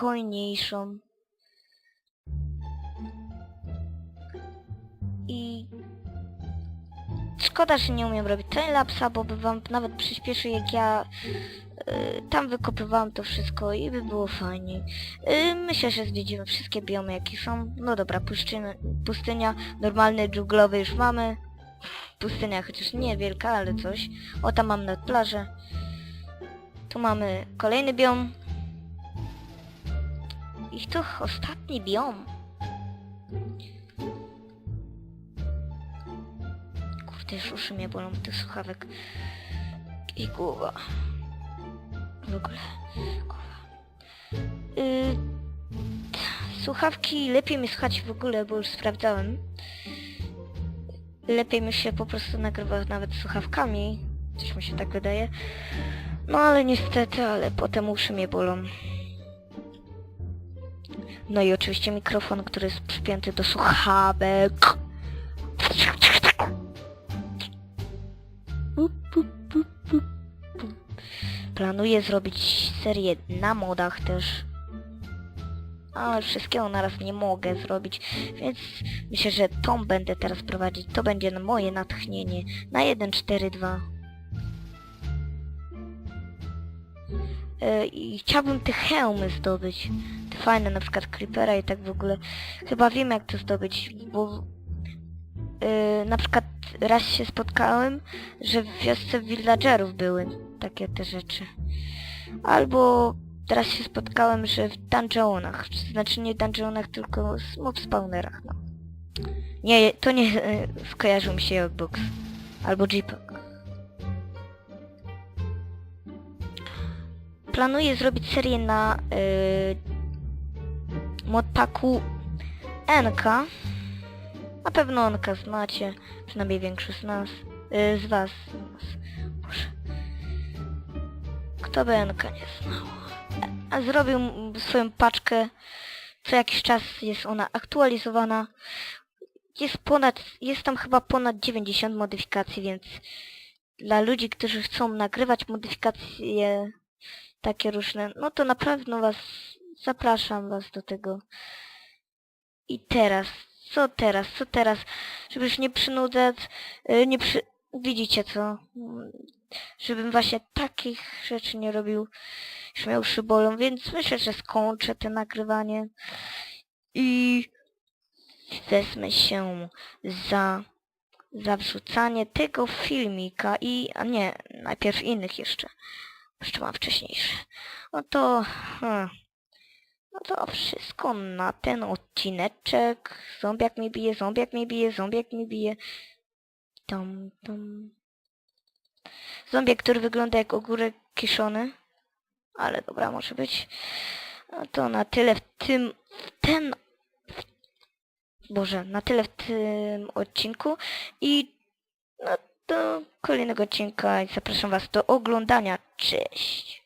spokojniejszą. I szkoda, że nie umiem robić timelapsa, bo by wam nawet przyspieszy jak ja y, tam wykopywałam to wszystko i by było fajniej. Y, myślę, że zwiedzimy wszystkie biomy jakie są. No dobra, puszczyna, pustynia, normalny dżunglowy już mamy. Pustynia chociaż nie wielka, ale coś. O tam mam nad plażę. Tu mamy kolejny biom. I to ostatni biom. Kurde, już uszy mnie bolą tych słuchawek. I głowa. W ogóle. Głowa. Y, słuchawki lepiej mi słuchać w ogóle, bo już sprawdzałem. Lepiej mi się po prostu nagrywa nawet słuchawkami. Coś mi się tak wydaje. No ale niestety, ale potem uszy mnie bolą. No i oczywiście mikrofon, który jest przypięty do słuchawek. Planuję zrobić serię na modach też. Ale wszystkiego naraz nie mogę zrobić, więc myślę, że tą będę teraz prowadzić. To będzie moje natchnienie. Na 1.4.2. E, I chciałbym te hełmy zdobyć. Fajne, na przykład Creepera i tak w ogóle. Chyba wiem jak to zdobyć, bo e, na przykład raz się spotkałem, że w wiosce villagerów były takie te rzeczy. Albo teraz się spotkałem, że w dungeonach, znaczy nie dungeonach, tylko mob spawnerach, no. Nie, to nie e, skojarzył mi się Jogbox. Albo Jeepek. Planuję zrobić serię na yy, modpaku NK. Na pewno NK znacie, przynajmniej większość z nas, yy, z was. Boże. Kto by NK nie znał? A zrobił swoją paczkę. Co jakiś czas jest ona aktualizowana. Jest ponad, jest tam chyba ponad 90 modyfikacji, więc dla ludzi, którzy chcą nagrywać modyfikacje takie różne, no to na pewno was zapraszam was do tego. I teraz, co teraz, co teraz, żeby już nie przynudzać, y, nie przy... Widzicie co? Żebym właśnie takich rzeczy nie robił, już miał bolą, więc myślę, że skończę to nagrywanie i wezmę się za za wrzucanie tego filmika i, a nie, najpierw innych jeszcze. Jeszcze mam wcześniejsze. No to... Hmm, no to wszystko na ten odcineczek. Zombiak mnie bije, zombiak mnie bije, zombiak mnie bije. Tom, tom. Zombiak, który wygląda jak ogórek kiszony. Ale dobra, może być. No to na tyle w tym... W ten... Boże, na tyle w tym odcinku. I... No do kolejnego odcinka i zapraszam Was do oglądania. Cześć!